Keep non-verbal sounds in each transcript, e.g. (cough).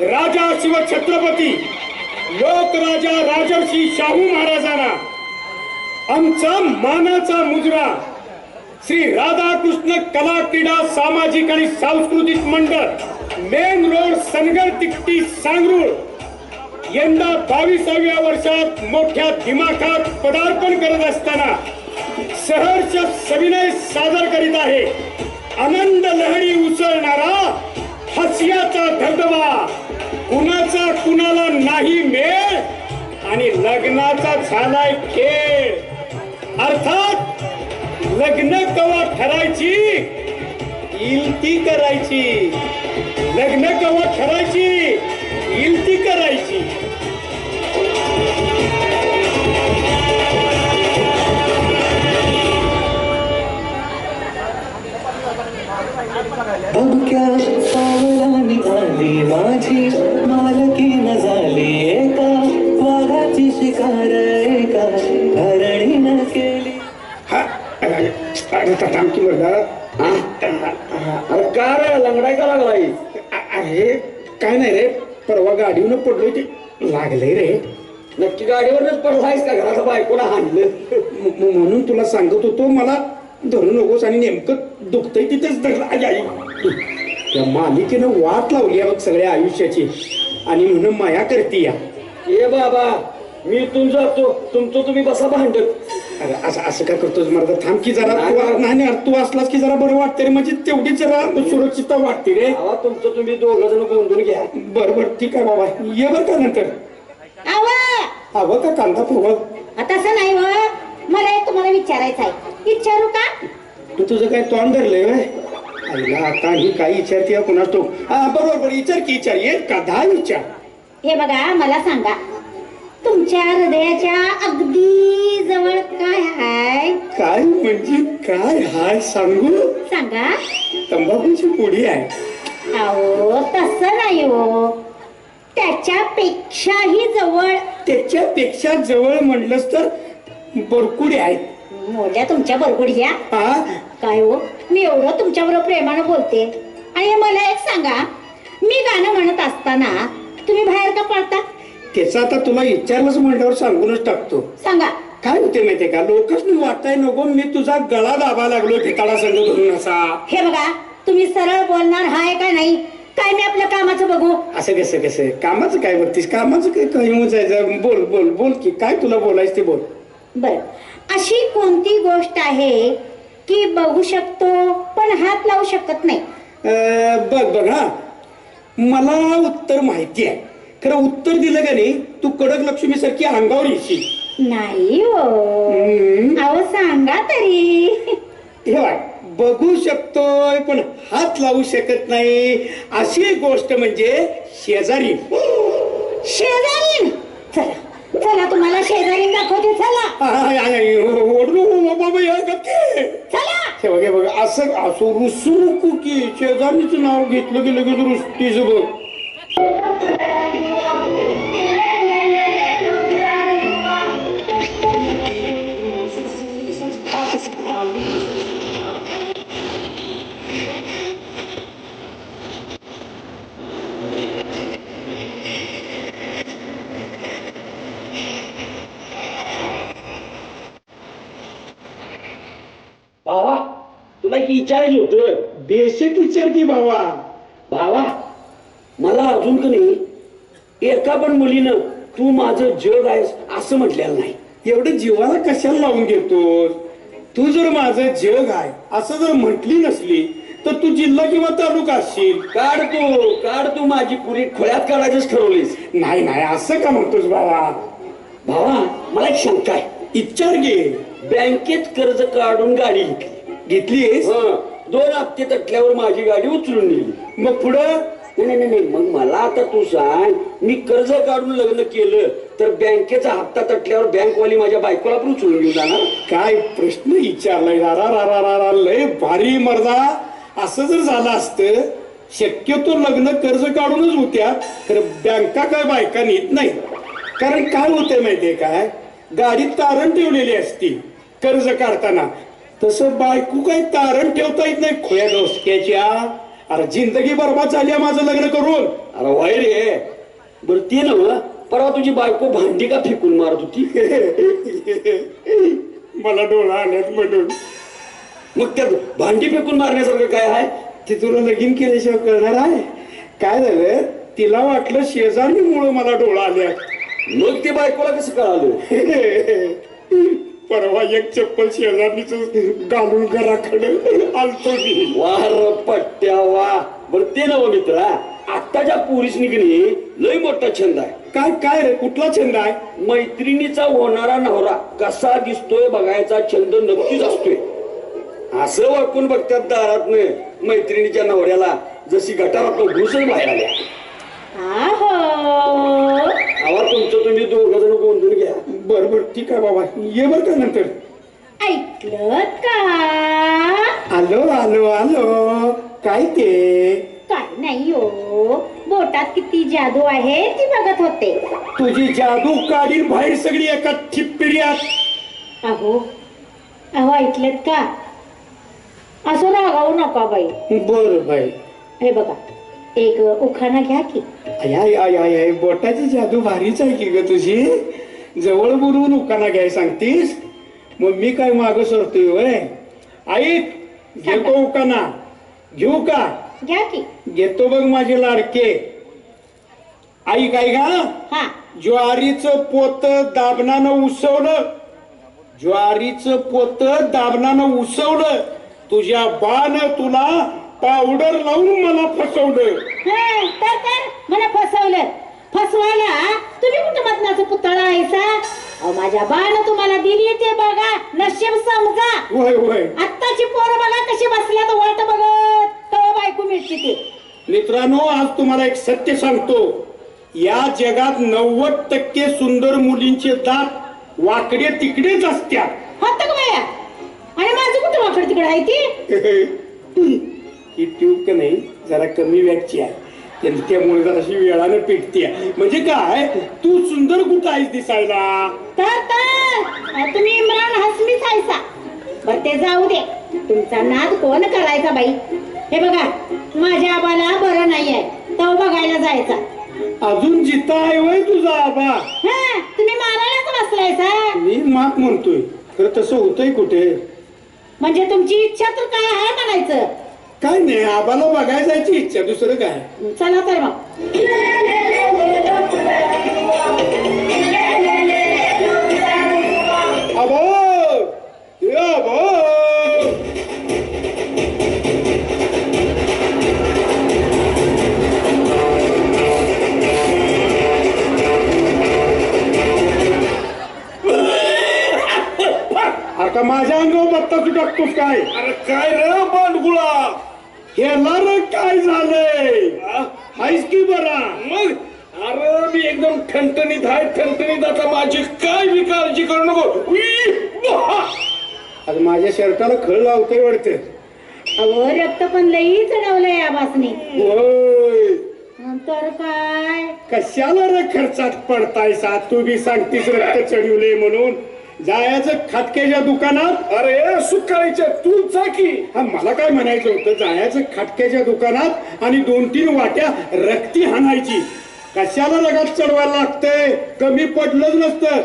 राजा शिवछत्रपती लोकराजा राजर्षी शाहू महाराजांना आमचा मानाचा मुजरा श्री राधाकृष्ण कला क्रीडा सामाजिक आणि सांस्कृतिक मंडळ मेन रोड सनगर तिकटी सांगरूळ यंदा बावीसाव्या वर्षात मोठ्या दिमाखात पदार्पण करत असताना सहर्ष सविनय सादर करीत आहे. आनंद लहरी उसळणारा हसियाचा धबधबा. कुणाचा कुणाला नाही मेळ आणि लग्नाचा झालाय खेळ. अर्थात लग्न कवा ठरायची? इलती करायची. लग्न कवा ठरायची? इलती करायची. घराचा बायकोला हाणलं. म्हणून तुला सांगत होतो मला धरू नकोस आणि नेमकं दुखतंय तिथेच धरलं. आई आई. त्या मालिकेनं वाट लावली बघ सगळ्या आयुष्याची. आणि म्हणून माया करते या. ये बाबा मी इथून जातो. तुमचं तुम्ही बसा भांडत अरे असं असं काय करतोस मला थांब की जरा. नाही, तू नाही. नाही नाही, तू असलास की जरा बरं वाटतं रे. म्हणजे तेवढी जरा सुरक्षितता वाटते रे. आवा तुमचं तुम्ही दोघ जण गोंधून घ्या. बरं बरं. ठीक आहे बाबा. ये बरं का नंतर. आवा! हवं का कांदा पोहा तसं नाही व मला एक तुम्हाला विचारायचं आहे. विचारू का? तू तुझं काय तोंड धरलंय व्हय? आईला आता ही काही विचारते कोणा तो हा बरोबर बरोबर. विचार की विचार. ये का दहा विचार. हे बघा मला सांगा. तुमच्या हृदयाच्या अगदी जवळ काय आहे काय म्हणजे काय हाय सांगू? सांगा. तंबाखूची पुडी आहे. अहो तसं नाही हो. त्याच्यापेक्षाही जवळ. त्याच्यापेक्षा जवळ म्हणलंस तर बरकुडी आहेत. मोठ्या तुमच्या बरगुडीच्या हा? काय हो? मी एवढं तुमच्याबरोबर प्रेमानं बोलते. आणि मला एक सांगा मी गाणं म्हणत असताना तुम्ही बाहेर का पडता? त्याचं आता तुला विचारलंच म्हणल्यावर सांगूनच टाकतो. सांगा. काय होते माहितीये का? लोकच मी वाटाय नको मी तुझा गळा दाबा लागलो ठिकाणा संघ धरून असा. हे बघा तुम्ही सरळ बोलणार हाय का नाही? काय मी आपल्या कामाचं बघू? असं कसं कसं? कामाचं काय बघतीस? कामाचं काय काही मोजायचं बोल बोल बोल की. काय तुला बोलायचं ते बोल. बर. अशी कोणती गोष्ट आहे की बघू शकतो पण हात लावू शकत नाही? अं, बघ बघ हा. मला उत्तर माहिती आहे. खरं उत्तर दिलं का नाही तू कडक लक्ष्मी सारखी अंगावर येशील. नाही हो. हम्म. अहो सांगा तरी. हे बघ, बघू शकतोय पण हात लावू शकत नाही. अशी एक गोष्ट म्हणजे शेजारी. शेजारीन चला चला तुम्हाला शेजारीन दाखवते चला. नको बाबा, या गप्पे. चला. हे बघ हे बघ असं असं रुसू नको की शेजारीचं नाव घेतलं की लगेच रुसतीच बघ. विचारायचं होतं बेसिक विचार की बाबा भावा मला अजून का नाही? एका पण मुलीनं तू माझं जग आहेस असं म्हटलेलं नाही. एवढं जीवाला कशाला लावून घेतोस? तू जर माझं जग आहे असं जर म्हटली नसली तर तू जिल्हा किंवा तालुका असशील. काढ तू काढ तू माझी पुरी. खोळ्यात काढायचंच ठरवलीस. नाही नाही असं का म्हणतोस बाबा भावा मला एक शंका आहे. इच्छार घे. बँकेत कर्ज काढून गाडी घेतली घेतलीस हं, दोन हप्ते तटल्यावर माझी गाडी उचलून नेली. मग पुढं? नाही नाही मग मला आता तू सांग मी कर्ज काढून लग्न केलं तर बँकेचा हप्ता तटल्यावर बँकवाली माझ्या बायकोला पण उचलून घेऊन जाणार? काय प्रश्न विचारलाय? रा रा रा रा रा लय भारी मर्दा. असं जर झालं असतं शक्यतो लग्न कर्ज काढूनच होत्या तर बँका काय बायका नेत नाही कारण काय होतंय माहितीये काय? गाडीत तारण ठेवलेली असती कर्ज काढताना. तसं बायको काही तारण ठेवता येत नाही. खोया डोसक्याच्या. अरे जिंदगी बरबाद झाली आहे माझं लग्न करून. अरे वाय रे बर ते ना परवा तुझी बायको भांडी का फेकून मारत होती? मला डोळा आल्यात म्हणून. मग त्यात भांडी फेकून मारण्यासारखं काय आहे? ते तुला लगीन केल्याशिवाय कळणार आहे? काय झालं? तिला वाटलं शेजारीमुळं मला डोळा आल्या मग ते बायकोला कसं कळालं? परवा एक चप्पल शेजारणीच घालून घराकडे आलतो मी. वा र पट्ट्या वा बर ते नव मित्रा आत्ताच्या पोरीस निघणे लय मोठा छंद आहे. काय काय रे कुठला छंद आहे? मैत्रिणीचा होणारा नवरा कसा दिसतोय बघायचा छंद नक्कीच असतोय. असं वाकून बघतात दारात मैत्रिणीच्या नवऱ्याला जशी गटारात घुसच बाहेर आल्या आहो. आवा तुमचं तुम्ही दोघ बर बर ठीक आहे बाबा. ये बर का नंतर. ऐकलं का? आलो आलो आलो. काय ते? काय नाही हो. बोटात किती जादू आहे ती बघत होते. तुझी जादू काढीन बाहेर सगळी एका ठिप्पिड्यात अहो अहो ऐकलेत का? असं रागावू नका बाई. बर बाई. हे बघा एक उखाणा घ्या की. आय आय आय आय आय बोटाची जादू भारीच आहे की ग तुझी? जवळ बोलवून उकाना घ्याय सांगतीस? मग मी काय माग सरतोय वय ऐक घेतो उकाना. घेऊ का? घ्या की. घेतो बघ माझे लाडके. आई काय का हा. ज्वारीचं पोत दाबनानं उसवलं. ज्वारीचं पोत दाबनानं उसवलं. तुझ्या बाण तुला पावडर लावून मला फसवलं. तर तर मला फसवलं. फसवायला तुम्ही कुठं मतनाचा पुतळा आहे सा माझ्या बाण तुम्हाला दिली ते बघा. नशीब समजा. होय होय. आत्ताची पोरं बघा कशी बसल्यात वाट बघत. तव बायको मिळते ते. मित्रांनो आज तुम्हाला एक सत्य सांगतो. या जगात नव्वद टक्के सुंदर मुलींचे दात वाकडे तिकडेच असतात. होत का बाया? आणि माझं कुठं वाकड तिकडे आहे ती? (laughs) ही ट्यूब का नाही? जरा कमी व्याजची आहे. त्यामुळे जराशी वेळानं पेटते म्हणजे काय? तू सुंदर कुठं आहेस दिसायला? तर तर. तुम्ही इम्रान हसमीच आहेसा. बर ते जाऊ दे. तुमचा नाद कोण करायचा बाई? हे बघा माझ्या आबाला बरं नाही आहे तो बघायला जायचा. अजून जिता आहे वय तुझा आबा. हा तुम्ही मारायलाच बसलायसा? मी माप म्हणतोय. खरं तसं होतंय कुठे? म्हणजे तुमची इच्छा तर काय आहे म्हणायचं? काय नाही आबाला बघायला जायची इच्छा दुसरं काय? चला तर मग. आबा ए आबा अरे का माझ्या अंगावर बत्ता तू टाकतोस काय? अरे काय रे बांडगुळा? ह्याला रे काय झालंय हायस की बरा? मग? अरे मी एकदम ठणठणीत आहे. ठणठणीत आता माझी काय बी काळजी करू नको. उई, बहा. आज माझ्या शर्टाला खळ लावतोय वाटतं. अहो रक्त पण लई चढवलंय आबासनी होय. नंतर काय? कशाला रे खर्चात पडताय सा तू बी सांगतीस रक्त चढवले म्हणून. जायचं खाटक्याच्या दुकानात? अरे सुकाळीच्या तू चाकी. हा मला काय म्हणायचं होतं? जायचं खाटक्याच्या दुकानात आणि दोन तीन वाट्या रक्ती हाणायची. कशाला लगात चढवायला लागतंय? कमी पडलंच नसतं.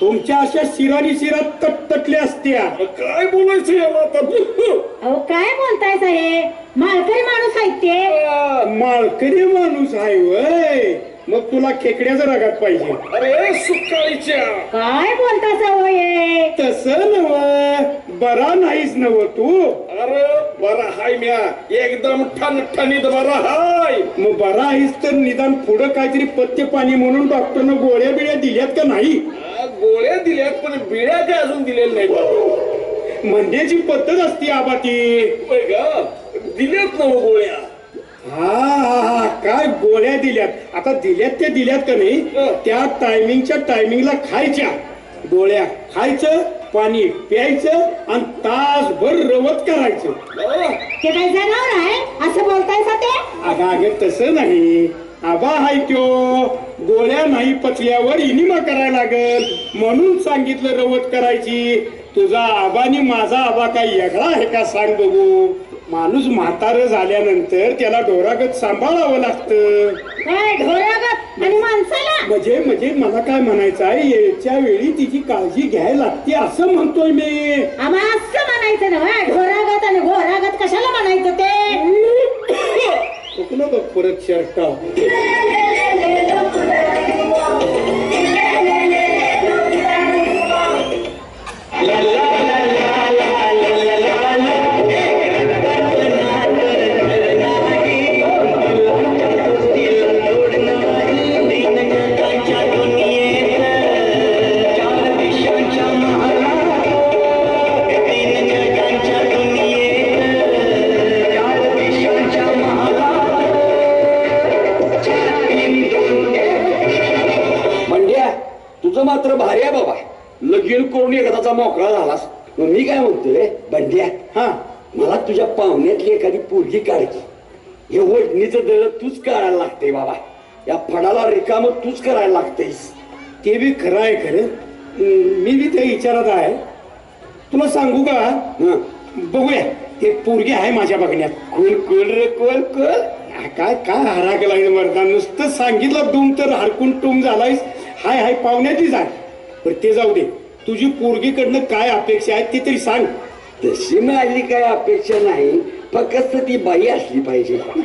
तुमच्या अशा शिरानी शिरात तटतटल्या असत्या. काय बोलायचं याला आता? अहो काय बोलताय साहेब? मालकरी माणूस आहेत ते. माळकरी माणूस आहे वय. मग तुला खेकड्याचं रगात पाहिजे. अरे सुकाळीच्या. काय बोलता सवय तसं नव बरा नाहीस नव तू. अरे बरा हाय म्या. एकदम ठणठणीत बरा हाय. मग बरा आहेस तर निदान पुढं काहीतरी पथ्य पाणी म्हणून डॉक्टरनं गोळ्या बिळ्या दिल्यात का नाही? गोळ्या दिल्यात पण बिळ्या काय अजून दिलेल्या नाही बाबा म्हणण्याची पद्धत असते आबा ती दिल्यात ना गोळ्या. हा हा हा काय गोळ्या दिल्यात? आता दिल्यात त्या दिल्यात का नाही. त्या टायमिंगच्या टायमिंगला खायच्या. गोळ्या खायचं पाणी प्यायचं आणि तासभर रवत करायचं. ते काय जनावर आहे? असं बोलताय ते? अगं अगं तसं नाही. आबा हाय त्यो. गोळ्या नाही पचल्यावर इनिमा करायला लागल. म्हणून सांगितलं रवत करायची. तुझा आबानी माझा आबा काही वेगळा आहे का? सांग बघू. माणूस म्हातारं झाल्यानंतर त्याला ढोरागत सांभाळावं लागतं. काय ढोरागत? आणि माणसाला? म्हणजे म्हणजे मला काय म्हणायचं आहे याच्या वेळी तिची काळजी घ्यायला लागते असं म्हणतोय मी. आम्हा असं म्हणायचं ना ढोरागत आणि घोरागत कशाला म्हणायचं ते? चुकलं बघ परत शर्ट. (laughs) खरं आहे खरं. मी बी ते विचारात आहे. तुला सांगू का? हं. बघूया. एक पोरगी आहे माझ्या बघण्यात. कोण कोण रे कोण कोण? आ, काय काय हरागलाय मर्दा नुसतं सांगितलं डूम तर हरकून टूम झालायस. हाय हाय पाहुण्याची आहे पण ते जाऊ दे. तुझी पोरगीकडनं काय अपेक्षा आहे ते तरी सांग. तशी माझी काय अपेक्षा नाही. फक्त ती बाई असली पाहिजे. (laughs)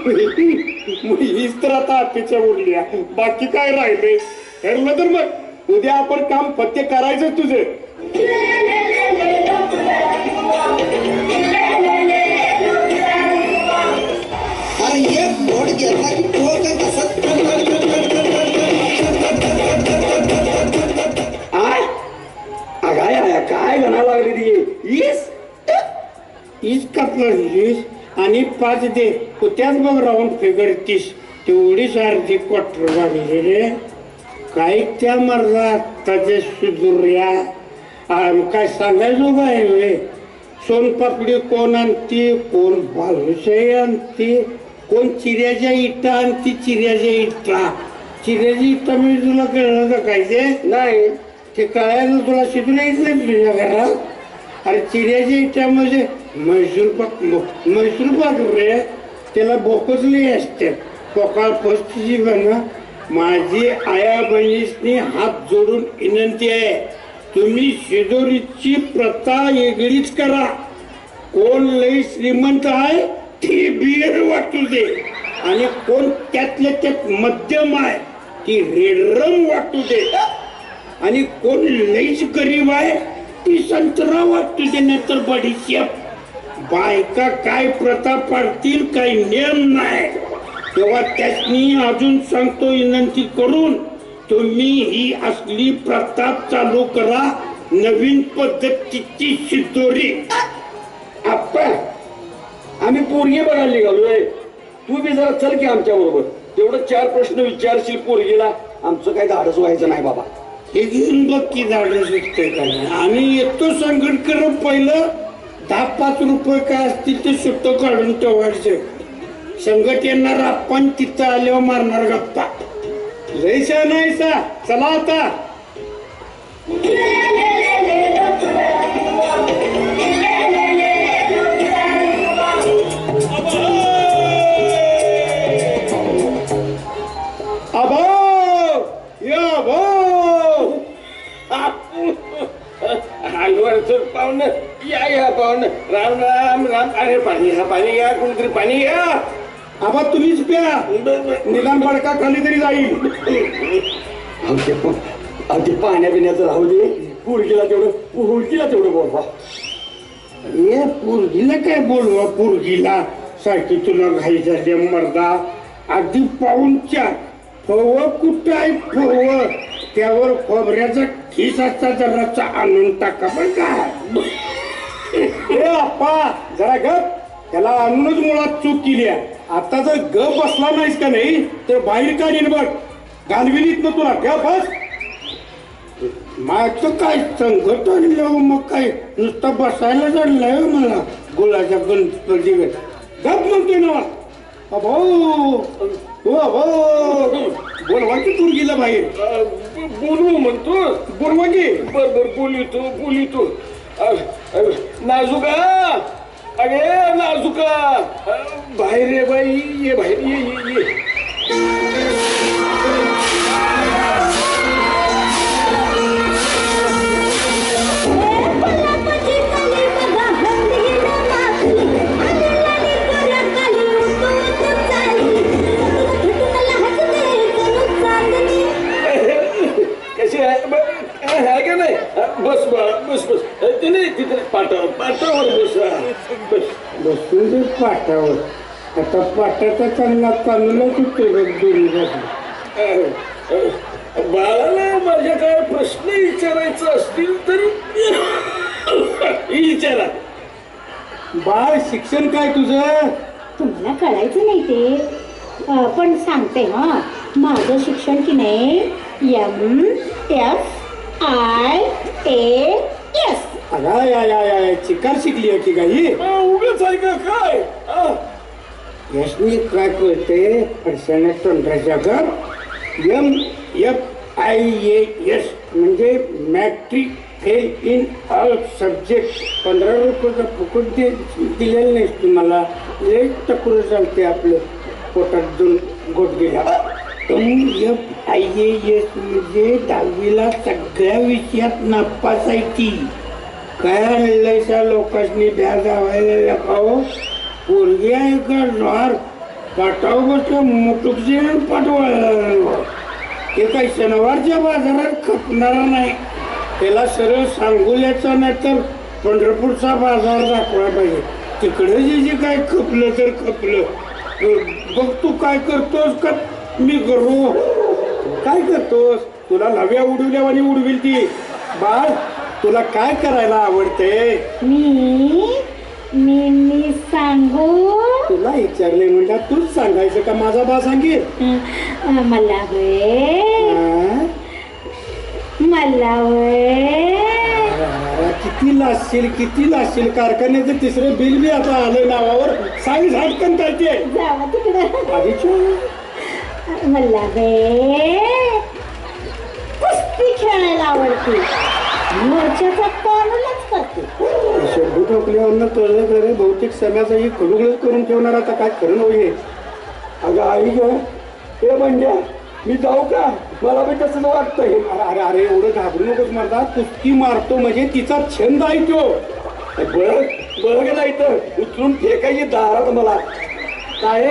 मग हीच तर आता अपेक्षा उरली आहे. बाकी काय राहिले? ठरलं तर मग. उद्या आपण काम पत्ते करायचं तुझे. अरे एक बोट घेतला की तो काय तसंच आय अगाय आया काय लागली ती? कापलीस आणि पाच दे. त्याच बघ राऊंड फिगर तीस तेवढीच अर्धी क्वार्टर वाढली रे. काय त्या मर्दा आत्ताच्या सुधुर्या आ, काय सांगायचो काय रे? सोनपापडी कोण आणते कोण बालुशाही आणते कोण चिऱ्याच्या इटा आणते चिऱ्याच्या इटा. चिऱ्याची इटा म्हणजे तुला कळलं का काय ते? नाही. ते कळायला तुला शिकून यायचं नाही तुझ्या घरात? अरे चिऱ्याच्या इटा म्हणजे म्हैसूर पाक म्हैसूर पाक रे. त्याला बोकचले असते. पोकाळ पस्तीची बना माझी आया बहिणीसनी हात जोडून विनंती आहे तुम्ही शिदोरीची प्रथा वेगळीच करा. कोण लई श्रीमंत आहे ती बियर वाटू दे. आणि कोण त्यातल्या त्यात मध्यम आहे ती रेडरम वाटू दे. आणि कोण लईच गरीब आहे ती संत्रा वाटू दे नंतर बडीशेप. बायका काय प्रथा पाडतील काही नियम नाही. तेव्हा त्यासनी अजून सांगतो विनंती करून तुम्ही ही असली प्रथा चालू करा नवीन पद्धतीची शिदोरी. आम्ही पोरगी बघायला निघालोय. तू बी जरा चल की आमच्या बरोबर. तेवढं चार प्रश्न विचारशील पोरगीला. आमचं काय धाडस व्हायचं नाही बाबा. हे घेऊन बघ की धाडस विकतंय काय आम्ही येतो संकट करत पहिलं. दहा पाच रुपये काय असतील ते सुट्ट काढून ठेवायचे. संगत येणार आपण तिथं आल्यावर मारणार गप्पा. लयसा नाही सा. चला आता. अभो या पाहुणं. या या पाहुणं. राम राम राम. अरे पाणी हा पाणी घ्या कुणीतरी पाणी घ्या. आबा तुम्हीच प्या. निदान बडका खाली तरी जाईल. ते पाण्या पिण्याचं राहू दे. पोरगीला तेवढं पोरगीला तेवढं बोलवा. ए पोरगीला काय बोलवा? पोरगीला सारखी तुला घाई झाली मर्दा. अगदी पाहूनच्या. फव कुठं आहे फव? त्यावर खोबऱ्याचा खिसाचा जराचा आणून टाका पण काय जरा गप. त्याला आणूनच मुळात चूक केली आहे. आता जर गप बसला नाहीस का नाही तर बाहेर काढीन बघ. घालविलीत ना तुला. गप बस. मागचं काय संकट आणलं मग काय? नुसतं बसायला चढलंय हो मला. गुलाच्या गणपती गप म्हणतोय ना. अभो हो अभो बोलवा की तू गेला बाहेर. अ, ब- बोलू म्हणतो. बोलवा की बर बर बोलितो बोलितो नाजुका. अगे नाजुका. बाहेर ये बाई ये बाहेर ये ये. आता पाटाचा चांगला अं, अं, बाळाला माझ्या काय प्रश्न विचारायचे असतील तर विचारा. बाळ शिक्षण काय तुझं? तुम्हाला कळायचं नाही ते. पण सांगते हा. माझं शिक्षण की नाही M F I A S अगा या या या चिकार शिकली आहे की काही उगाच आहे का काय अं, यशनी काय कळते अडचण तोंडाच्या घर M F I A S म्हणजे matric fail in all subject पंधरा रुपयाचा फुकट दे दिलेलं नाही तुम्हाला. एक टकुरं चालते आपलं पोटात दोन गोट गेल्या. एफ आय ए एस म्हणजे दहावीला सगळ्या विषयात नापास आहे ती. काय आणलंयसा लोकांनी? भ्या जावायला हो पोरगी आहे का? ज्वार पाठाव बसलं मुटुकशी पाठवायला ते काही शनिवारच्या बाजारात खपणारा नाही. त्याला सरळ सांगोल्याचा नाही तर पंढरपूरचा बाजार दाखवला पाहिजे. तिकडे जे जे काय खपलं तर खपलं. बघ तू काय करतोस का? मी करू काय करतोस? तुला नव्या उडवल्या आणि उडविल ती. बाळ तुला काय करायला आवडते? मी मी मी सांगू? तुला विचारले म्हणलं तूच सांगायचं का? माझा बा सांगेल. अं, मला होय हा? मला होय अरे, किती लासशील किती लासशील कारखान्याचं तिसरं बिल बी आता आलं नावावर. सांग झाटकन काय ते जावा तिकडं. आधीच मला होय कुस्ती खेळायला आवडते. मोर्चाचा कॉनलच करते. शब्द ठोकल्यावरनं कळलं खरं बहुतेक सम्याचं ही करून ठेवणार आता काय खरं नव्हे अगं आई ग हे म्हणजे मी जाऊ का? मला बी तसंच वाटतंय. अरे अरे अरे एवढं घाबरू नकोस मारता कुस्ती मारतो म्हणजे तिचा छंद आहे तो. बघ बघ नाही तर उचलून फेकायची दारात मला. काय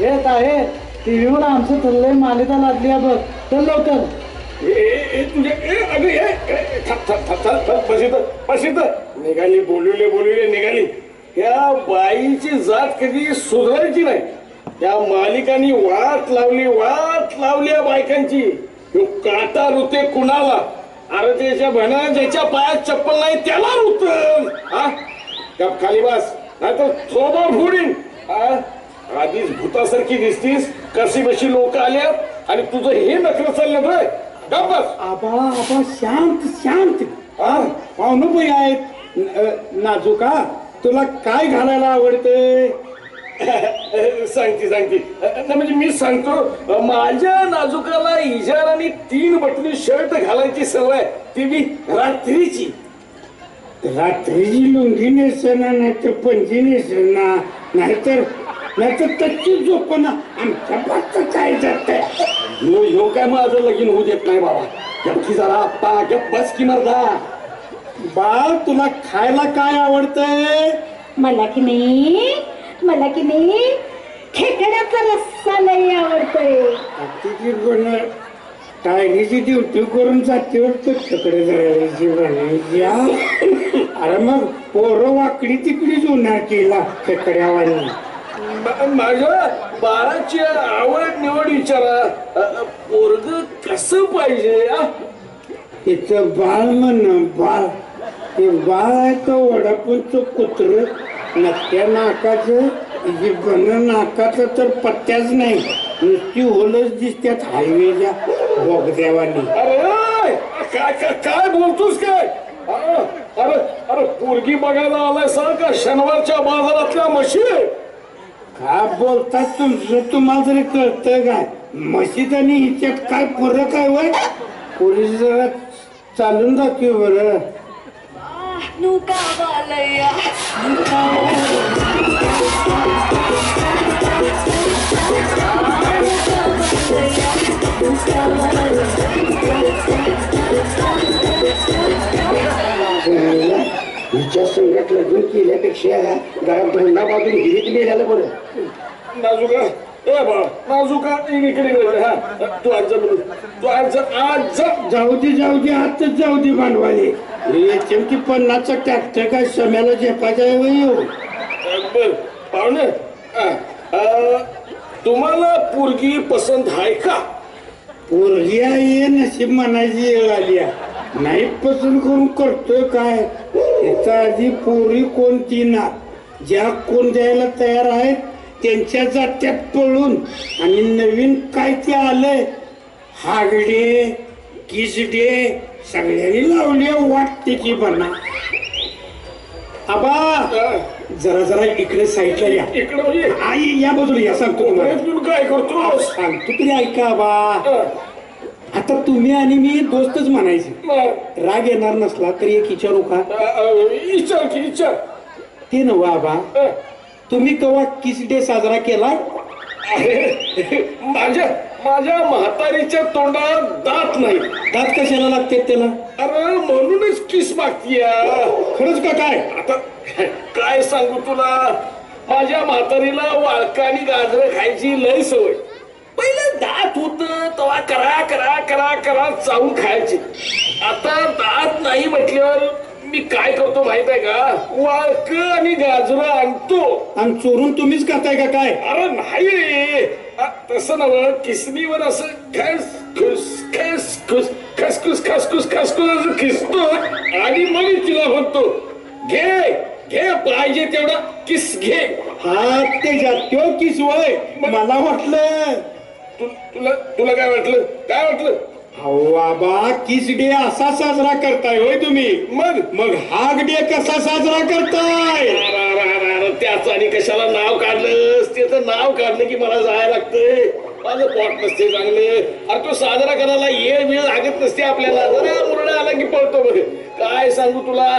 हे काय टीव्हीवर आमचं चाललंय मालिका लागली आहे बघ. चल लवकर. ए, ए, तुझे ए, अगं ए, ए, थांब, निघाली बोलविले बोलविले निघाली. या बाईची जात कधी सुधारायची नाही. त्या मालिकांनी वाट लावली वाट लावली या बायकांची. काटा रुते कुणाला? अरे त्याच्या म्हणा ज्याच्या पायात चप्पल नाही त्याला रुतल. हा? गप खाली बस. नाही तर थोबा फोडीन. हा? आधीच भूतासारखी दिसतीस. कशी बशी लोक आल्यात आणि तुझं हे नखरं चाललं रे गप बस. आबा आबा शांत शांत. हा? पाहुणं आहेत. नाजुका तुला काय घालायला आवडते? सांगते सांगते. नाही म्हणजे मी सांगतो माझ्या नाजुकाला इजार आणि तीन बटनी शर्ट घालायची सवय ती मी रात्रीची. रात्रीची लुंगी नेसना नाहीतर पंजी नेसना नाहीतर नाहीतर तच्ची झोपना आमच्या पाच काय जात ह्यो काय माझं लगीन होऊ देत नाही बाबा. गप्पी जरा आप्पा गप बस की मर्दा. बाळ तुला खायला काय आवडतंय? मला की नाही मला की नाही खेकड्याचा रस्सा लई आवडतोय. तिची पण टायरीची ड्युटी करून जाते वाटतं तिकडे जायची बनायची हा? अरे मग पोरं वाकडी तिकडीच होणार केला खेकड्यावानी. मा- माझ्या बाळाची आवड निवड विचारा. पोरग कसं पाहिजे आ? तिचं बाळ म्हण बाळ. ते तो वडापूरचं कुत्र नक्क्या नाकाचं बन नाकाचं तर पत्त्याच नाही. नुसती होलच दिसत्यात हायवेच्या बोगद्यावानी. अरे काय काय बोलतोस काय? अरे अरे अरे पोरगी बघायला आलाय सर का शनिवारच्या बाजारातल्या म्हशी. का बोलतात तुमचं? तुम्हाला तरी कळतं काय? मशीद आणि हिच्यात काय फरक आहे वय? पोलीस जरा चालून दाखव बरं. నువ్వు కావాలయ్యా నువ్వు हिच्या संगत लग्न केल्यापेक्षा जरा धंदा बाजून हिरीत गेल्याला बरं नाजुका ए बा नाजुका इकडे इकडे हा. तू आज जा बोलू तू आज जाऊ दे जाऊ दे आताच जाऊ दे भांडवाले. हे चमकी पन्नासचा ट्रॅक्टर काय सम्याला झेपायचा होय हो. बर पाहुणे हा, तुम्हाला पोरगी पसंत आहे का? पोरगी आहे नशीब म्हणायची वेळ आली. नाही पसंत करून करतोय काय? याचा आधी पोरी कोणती ना? ज्या कोण द्यायला तयार आहेत त्यांच्या जात्यात पळून आणि नवीन काय ते आलंय? हागडे किसडे सगळ्यांनी लावले वाटते की बना आबा जरा जरा इकडे साईडला या. इकडे म्हणजे? आई या बाजूला या सांगतो तुम्हाला. तू काय करतो सांगतो तरी ऐका बा आता तुम्ही आणि मी दोस्तच म्हणायचे. मग, राग येणार नसला तरी एक विचारू का? अं, अं, विचार की विचार. ते नव आबा. हा. तुम्ही कवा किस डे साजरा केला अरे, माझ्या माझ्या म्हातारीच्या तोंडात दात नाही. दात कशाला लागते त्याला? अरे म्हणूनच किस मागतीय? खरंच का काय? आता काय सांगू तुला? माझ्या म्हातारीला वाळका आणि गाजरं खायची लय सवय. पहिलं दात होत तेव्हा करा करा करा करा चावून खायची. आता दात नाही म्हटल्यावर मी काय करतो माहीत आहे का? वाळक आणि गाजरं आणतो. आणि चोरून तुम्हीच करताय का काय? अरे नाही. रे तसं नव किसनीवर असं खस खुस खस खुस खसखुस खसखुस खसखुस असं खिसतो. आणि मग तिला म्हणतो घे घे पाहिजे तेवढा किस घे. हा ते जात्यो किस वय. मला वाटलं. तु- तुला तुला काय वाटलं? काय वाटलं? आबा किस डे असा साजरा करताय होय तुम्ही? मग? मग हाग डे कसा साजरा करताय? त्याचं आणि कशाला नाव काढलंस? त्याचं नाव काढलं की मला जायला लागतंय. माझं पोट नसते चांगले. अरे तो साजरा करायला ये वेळ लागत नसते आपल्याला. जरा मुरडा आला की पळतो बघ. काय सांगू तुला?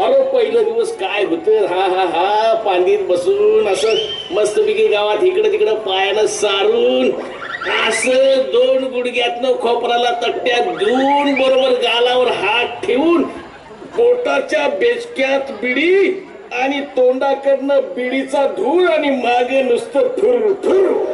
अरे पहिलं दिवस काय होत? हा हा हा पांडीत बसून असं मस्तपैकी गावात इकडं तिकडं पायानं सारून असं दोन गुडघ्यातनं खोपराला तट्ट्यात देऊन बरोबर गालावर हात ठेवून पोटाच्या बेचक्यात बिडी आणि तोंडाकडनं बिडीचा धूर आणि मागे नुसतं थुर थुर.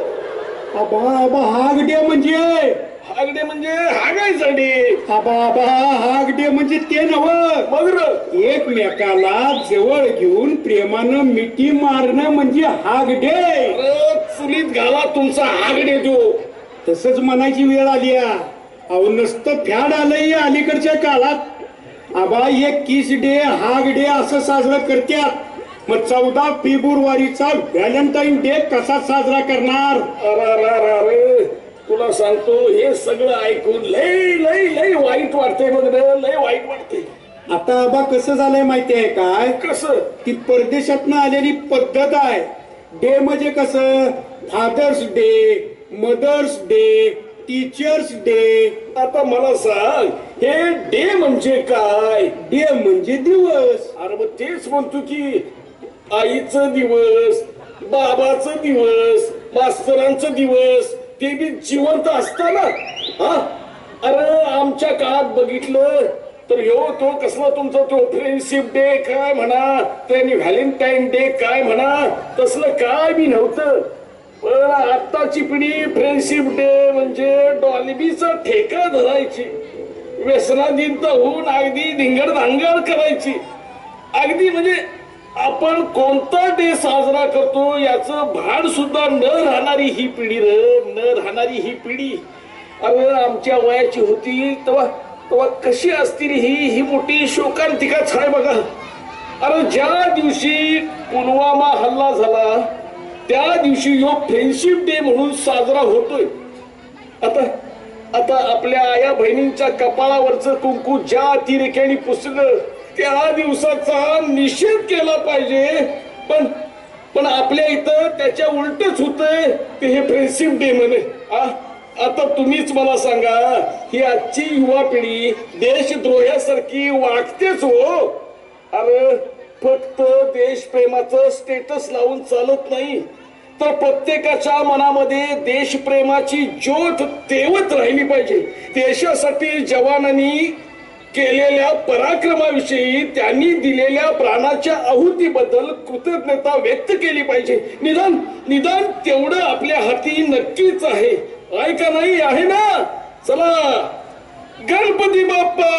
आबा आबा हाग म्हणजे? हागडे म्हणजे हागायचं डे आबा आबा हाग डे म्हणजे ते नव मग र एकमेकाला जवळ घेऊन प्रेमानं मिठी मारणं म्हणजे हाग डे अरे, चुलीत घाला तुमचा हागडे देऊ तसंच म्हणायची वेळ आली. अहो नसतं फॅड आलंय अलीकडच्या काळात. आबा एक किस डे हाग डे असं साजरं करत्यात. मग चौदा फेब्रुवारीचा व्हॅलेंटाईन डे कसा साजरा करणार? अरे अरे अरे अरे. तुला सांगतो हे सगळं ऐकून लय लय लय वाईट वाटतंय बघ लय वाईट वाटतंय. आता आबा कसं झालंय माहिती आहे काय कसं? ती परदेशातनं आलेली पद्धत आहे. डे म्हणजे कसं? Father's day mother's day teacher's day. आता मला सांग हे डे म्हणजे काय? डे म्हणजे दिवस. अरे मग तेच म्हणतो की आईचं दिवस बाबाचं दिवस मास्तरांचं दिवस ते बी जिवंत असताना हा? अरे आमच्या काळात बघितलं तर ह्यो तो कसला तुमचा तो फ्रेंडशिप डे काय म्हणा त्यांनी व्हॅलेंटाईन डे काय म्हणा तसलं काय बी नव्हतं. पण आत्ताची पिढी फ्रेंडशिप डे म्हणजे डॉलिबीचा ठेका धरायची. व्यसनाधीन होऊन अगदी धिंगड धांगड करायची. अगदी म्हणजे आपण कोणता डे साजरा करतो याचं भान सुद्धा न राहणारी ही पिढी र न राहणारी ही पिढी. अरे आमच्या वयाची होती तेव्हा तेव्हा कशी असतील ही ही मोठी शोकांतिकाच आहे बघा. अरे ज्या दिवशी पुलवामा हल्ला झाला त्या दिवशी यो फ्रेंडशिप डे म्हणून साजरा होतोय. आता आता आपल्या आया बहिणींच्या कपाळावरचं कुंकू ज्या अतिरेक्याने पुसलं त्या दिवसाचा निषेध केला पाहिजे. पण पण आपल्या इथं त्याच्या उलटच होतंय. ते हे फ्रेंडशिप डे म्हणे. आ? आता तुम्हीच मला सांगा ही आजची युवा पिढी देशद्रोह्यासारखी वागतेच हो. अरे फक्त देशप्रेमाचं स्टेटस लावून चालत नाही तर प्रत्येकाच्या मनामध्ये देशप्रेमाची ज्योत तेवत राहिली पाहिजे. देशासाठी जवानांनी केलेल्या पराक्रमाविषयी त्यांनी दिलेल्या प्राणाच्या आहुतीबद्दल कृतज्ञता व्यक्त केली पाहिजे. निदान निदान तेवढं आपल्या हाती नक्कीच आहे. ऐका नाही? आहे ना? चला. गणपती बाप्पा!